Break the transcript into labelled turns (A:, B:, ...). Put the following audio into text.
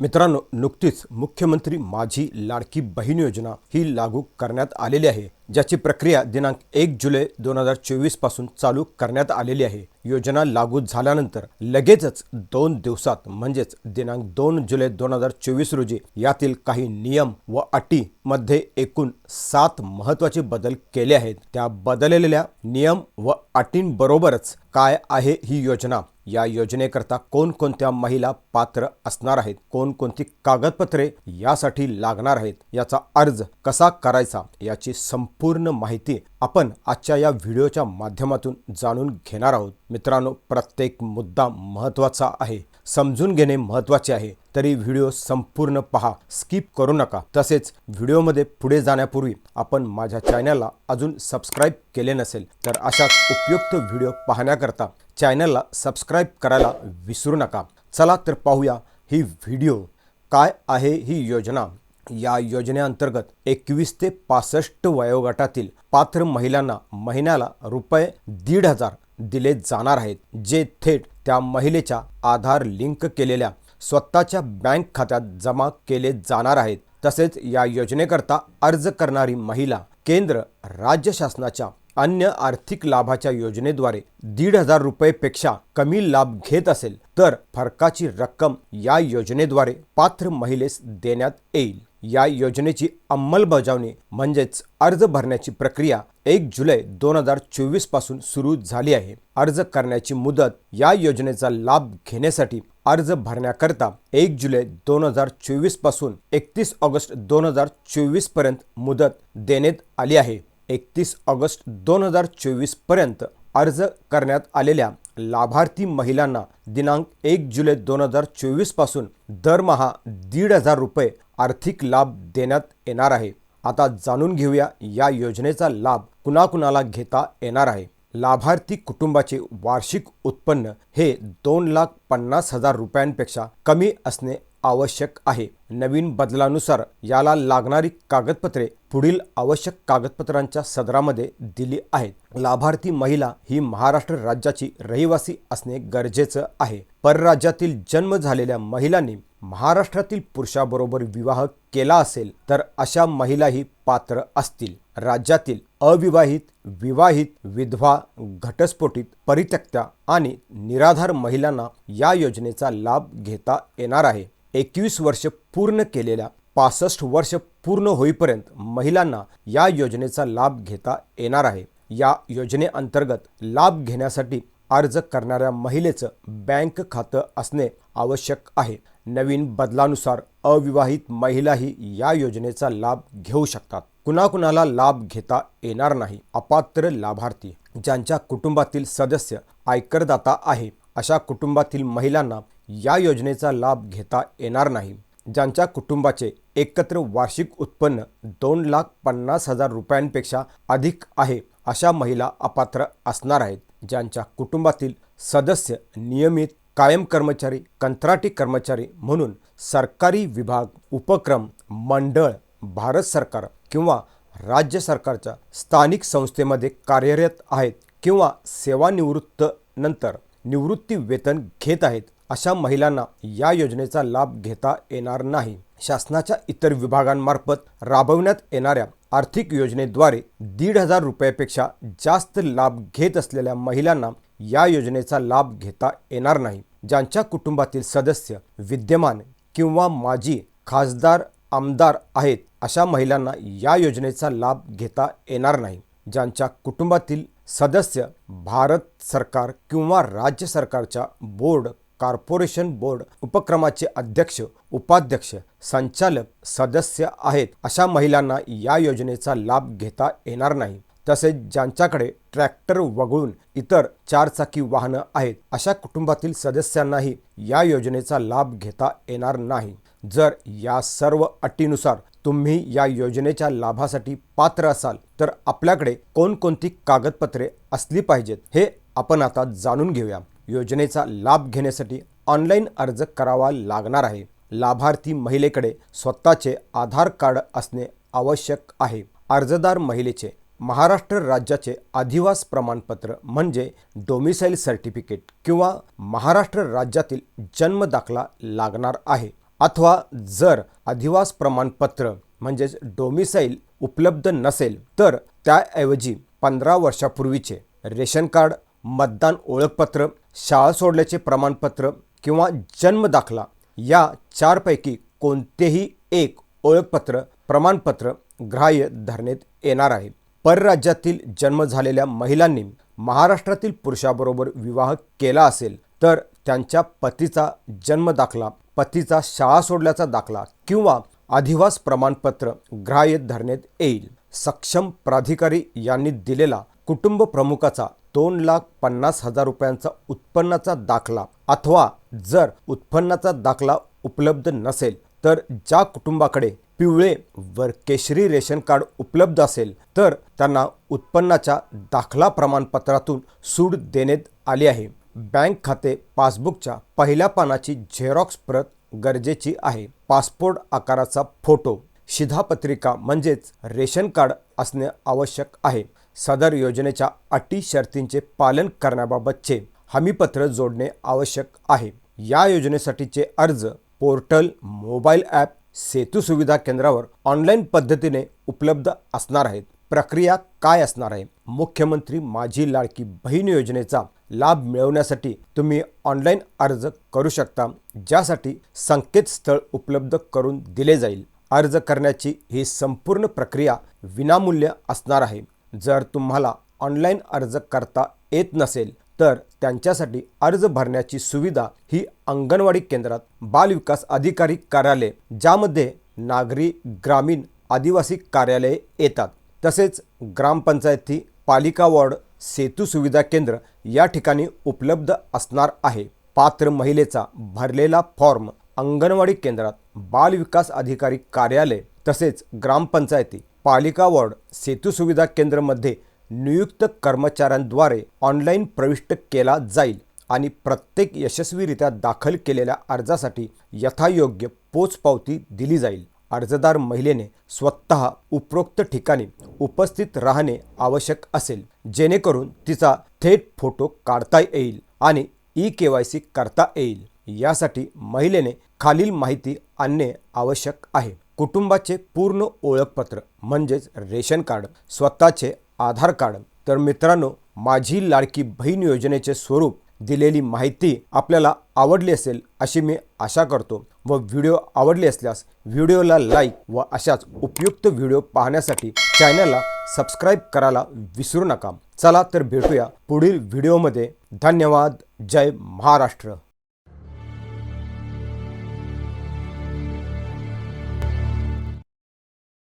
A: मित्रांनो नुकतीच मुख्यमंत्री माझी लाडकी बहीण योजना ही लागू करण्यात आलेली आहे ज्याची प्रक्रिया दिनांक एक जुलै दोन हजार चोवीसपासून चालू करण्यात आलेली आहे. योजना लागू झाल्यानंतर लगेचच दोन दिवसात म्हणजेच दिनांक दोन जुलै दोन हजार चोवीस रोजी यातील काही नियम व अटी मध्ये एकूण सात महत्त्वाचे बदल केले आहेत. त्या बदललेल्या नियम व अटींबरोबरच काय आहे ही योजना? या योजनेकरता कोणकोणत्या महिला पात्र असणार आहेत? कोणकोणती कागदपत्रे यासाठी लागणार आहेत? याचा अर्ज कसा करायचा? याची संपूर्ण माहिती आपण आजच्या या व्हिडिओच्या माध्यमातून जाणून घेणार आहोत. मित्रांनो प्रत्येक मुद्दा महत्त्वाचा आहे. समजून घेणे महत्त्वाचे आहे. तरी व्हिडिओ संपूर्ण पहा. स्किप करू नका. तसेच व्हिडिओमध्ये पुढे जाण्यापूर्वी आपण माझ्या चॅनलला अजून सबस्क्राईब केले नसेल तर अशाच उपयुक्त व्हिडिओ पाहण्याकरता चॅनलला सबस्क्राईब करायला विसरू नका. चला तर पाहूया ही व्हिडिओ काय आहे ही योजना. या योजनेअंतर्गत एकवीस ते पासष्ट वयोगटातील पात्र महिलांना महिन्याला रुपये दीड हजार दिले जाणार आहेत जे थेट त्या महिलेच्या आधार लिंक केलेल्या स्वतःच्या बँक खात्यात जमा केले जाणार आहेत. तसेच या योजनेकरता अर्ज करणारी महिला केंद्र राज्य शासनाच्या अन्य आर्थिक लाभाच्या योजनेद्वारे दीड हजार रुपयेपेक्षा कमी लाभ घेत असेल तर फरकाची रक्कम या योजनेद्वारे पात्र महिलेस देण्यात येईल. या योजनेची अंमलबजावणी म्हणजेच अर्ज भरण्याची प्रक्रिया एक जुलै दोन हजार चोवीसपासून सुरू झाली आहे. अर्ज करण्याची मुदत या योजनेचा लाभ घेण्यासाठी अर्ज भरण्याकरता एक जुलै दोन हजार चोवीसपासून एकतीस ऑगस्ट दोन हजार चोवीसपर्यंत मुदत देण्यात आली आहे. एकतीस ऑगस्ट दोन हजार चोवीसपर्यंत अर्ज करण्यात आलेल्या लाभार्थी महिलांना दिनांक एक जुलै दोन हजार चोवीसपासून दरमहा दीड हजार रुपये आर्थिक लाभ देण्यात येणार आहे. आता जाणून घेऊया या योजनेचा लाभ कुणाकुणाला घेता येणार आहे. लाभार्थी कुटुंबाचे वार्षिक उत्पन्न हे दोन लाख पन्नास हजार रुपयांपेक्षा कमी असणे आवश्यक आहे. नवीन बदलानुसार याला लागणारी कागदपत्रे पुढील आवश्यक कागदपत्रांच्या सदरामध्ये दिली आहेत. लाभार्थी महिला ही महाराष्ट्र राज्याची रहिवासी असणे गरजेचं आहे. परराज्यातील जन्म झालेल्या महिलांनी महाराष्ट्रातील पुरुषाबरोबर विवाह केला असेल तर अशा महिलाही पात्र असतील. राज्यातील अविवाहित विवाहित विधवा घटस्फोटित परित्यक्त्या आणि निराधार महिलांना या योजनेचा लाभ घेता येणार आहे. एकवीस वर्ष पूर्ण केलेल्या पासष्ट वर्ष पूर्ण होईपर्यंत महिलांना या योजनेचा लाभ घेता येणार आहे. या योजनेअंतर्गत लाभ घेण्यासाठी अर्ज करणाऱ्या महिलेचं बँक खातं असणे आवश्यक आहे. नवीन बदलानुसार अविवाहित महिलाही या योजनेचा लाभ घेऊ शकतात. कुणाकुणाला लाभ घेता येणार नाही. अपात्र लाभार्थी ज्यांच्या कुटुंबातील सदस्य आयकरदाता आहे अशा कुटुंबातील महिलांना या योजनेचा लाभ घेता येणार नाही. ज्यांच्या कुटुंबाचे एकत्र वार्षिक उत्पन्न दोन लाख पन्नास हजार रुपयांपेक्षा अधिक आहे अशा महिला अपात्र असणार आहेत. ज्यांच्या कुटुंबातील सदस्य नियमित कायम कर्मचारी कंत्राटी कर्मचारी म्हणून सरकारी विभाग उपक्रम मंडळ भारत सरकार किंवा राज्य सरकारच्या स्थानिक संस्थेमध्ये कार्यरत आहेत किंवा सेवानिवृत्त नंतर निवृत्ती वेतन घेत आहेत. अशा महिलांना या योजनेचा लाभ घेता येणार नाही. शासनाच्या इतर विभागांमार्फत राबवण्यात येणाऱ्या आर्थिक योजनेद्वारे दीड हजार रुपयापेक्षा जास्त लाभ घेत असलेल्या महिलांना या योजनेचा लाभ घेता येणार नाही. ज्यांच्या कुटुंबातील सदस्य विद्यमान किंवा माजी खासदार आमदार आहेत अशा महिलांना या योजनेचा लाभ घेता येणार नाही. ज्यांच्या कुटुंबातील सदस्य भारत सरकार किंवा राज्य सरकारच्या बोर्ड कॉर्पोरेशन बोर्ड उपक्रमाचे अध्यक्ष उपाध्यक्ष संचालक सदस्य आहेत. अशा महिलांना या योजनेचा लाभ घेता येणार नाही. तसेच ज्यांच्याकडे ट्रॅक्टर वगळून इतर चारचाकी वाहनं आहेत अशा कुटुंबातील सदस्यांनाही या योजनेचा लाभ घेता येणार नाही. जर या सर्व अटीनुसार तुम्ही या योजनेच्या लाभासाठी पात्र असाल तर आपल्याकडे कोणकोणती कागदपत्रे असली पाहिजेत हे आपण आता जाणून घेऊया. योजनेचा लाभ घेण्यासाठी ऑनलाईन अर्ज करावा लागणार आहे. लाभार्थी महिलेकडे स्वतःचे आधार कार्ड असणे आवश्यक आहे. अर्जदार महिलेचे महाराष्ट्र राज्याचे अधिवास प्रमाणपत्र म्हणजे डोमिसाईल सर्टिफिकेट किंवा महाराष्ट्र राज्यातील जन्म दाखला लागणार आहे. अथवा जर अधिवास प्रमाणपत्र म्हणजेच डोमिसाईल उपलब्ध नसेल तर त्याऐवजी पंधरा वर्षापूर्वीचे रेशन कार्ड मतदान ओळखपत्र शाळा सोडल्याचे प्रमाणपत्र किंवा जन्म दाखला या चारपैकी कोणतेही एक ओळखपत्र प्रमाणपत्र ग्राह्य धरण्यात येणार आहे. परराज्यातील जन्म झालेल्या महिलांनी महाराष्ट्रातील पुरुषाबरोबर विवाह केला असेल तर त्यांच्या पतीचा जन्म दाखला पतीचा शाळा सोडल्याचा दाखला किंवा अधिवास प्रमाणपत्र ग्राह्य धरण्यात येईल. सक्षम प्राधिकारी यांनी दिलेला कुटुंब प्रमुखाचा दोन लाख पन्नास हजार रुपयांचा उत्पन्नाचा दाखला अथवा जर उत्पन्नाचा दाखला उपलब्ध नसेल तर ज्या कुटुंबाकडे पिवळे व केशरी रेशन कार्ड उपलब्ध असेल तर त्यांना उत्पन्नाच्या दाखला प्रमाणपत्रातून सूट देण्यात आली आहे. बँक खाते पासबुकच्या पहिल्या पानाची झेरॉक्स प्रत गरजेची आहे. पासपोर्ट आकाराचा फोटो शिधापत्रिका म्हणजेच रेशन कार्ड असणे आवश्यक आहे. सदर योजनेच्या अटी शर्तींचे पालन करण्याबाबतचे हमीपत्र जोडणे आवश्यक आहे. या योजनेसाठीचे अर्ज पोर्टल मोबाईल ॲप सेतू सुविधा केंद्रावर ऑनलाईन पद्धतीने उपलब्ध असणार आहेत. प्रक्रिया काय असणार आहे? मुख्यमंत्री माझी लाडकी बहीण योजनेचा लाभ मिळवण्यासाठी तुम्ही ऑनलाईन अर्ज करू शकता ज्यासाठी संकेतस्थळ उपलब्ध करून दिले जाईल. अर्ज करण्याची ही संपूर्ण प्रक्रिया विनामूल्य असणार आहे. जर तुम्हाला ऑनलाईन अर्ज करता येत नसेल तर त्यांच्यासाठी अर्ज भरण्याची सुविधा ही अंगणवाडी केंद्रात बालविकास अधिकारी कार्यालय ज्यामध्ये नागरी ग्रामीण आदिवासी कार्यालये येतात. तसेच ग्रामपंचायती पालिका वॉर्ड सेतू सुविधा केंद्र या ठिकाणी उपलब्ध असणार आहे. पात्र महिलेचा भरलेला फॉर्म अंगणवाडी केंद्रात बालविकास अधिकारी कार्यालय तसेच ग्रामपंचायती पालिका वॉर्ड सेतू सुविधा केंद्रमध्ये नियुक्त कर्मचाऱ्यांद्वारे ऑनलाईन प्रविष्ट केला जाईल आणि प्रत्येक यशस्वीरित्या दाखल केलेल्या अर्जासाठी यथायोग्य पोचपावती दिली जाईल. अर्जदार महिलेने स्वतः उपरोक्त ठिकाणी उपस्थित राहणे आवश्यक असेल. जेणेकरून तिचा थेट फोटो काढता येईल आणि ई के वाय सी करता येईल. यासाठी महिलेने खालील माहिती आणणे आवश्यक आहे. कुटुंबाचे पूर्ण ओळखपत्र म्हणजेच रेशन कार्ड स्वतःचे आधार कार्ड. तर मित्रांनो माझी लाडकी बहीण योजनेचे स्वरूप दिलेली माहिती आपल्याला आवडली असेल अशी मी आशा करतो व व्हिडिओ आवडली असल्यास व्हिडिओला लाईक व अशाच उपयुक्त व्हिडिओ पाहण्यासाठी चॅनलला सबस्क्राईब करायला विसरू नका. चला तर भेटूया पुढील व्हिडिओमध्ये. धन्यवाद. जय महाराष्ट्र.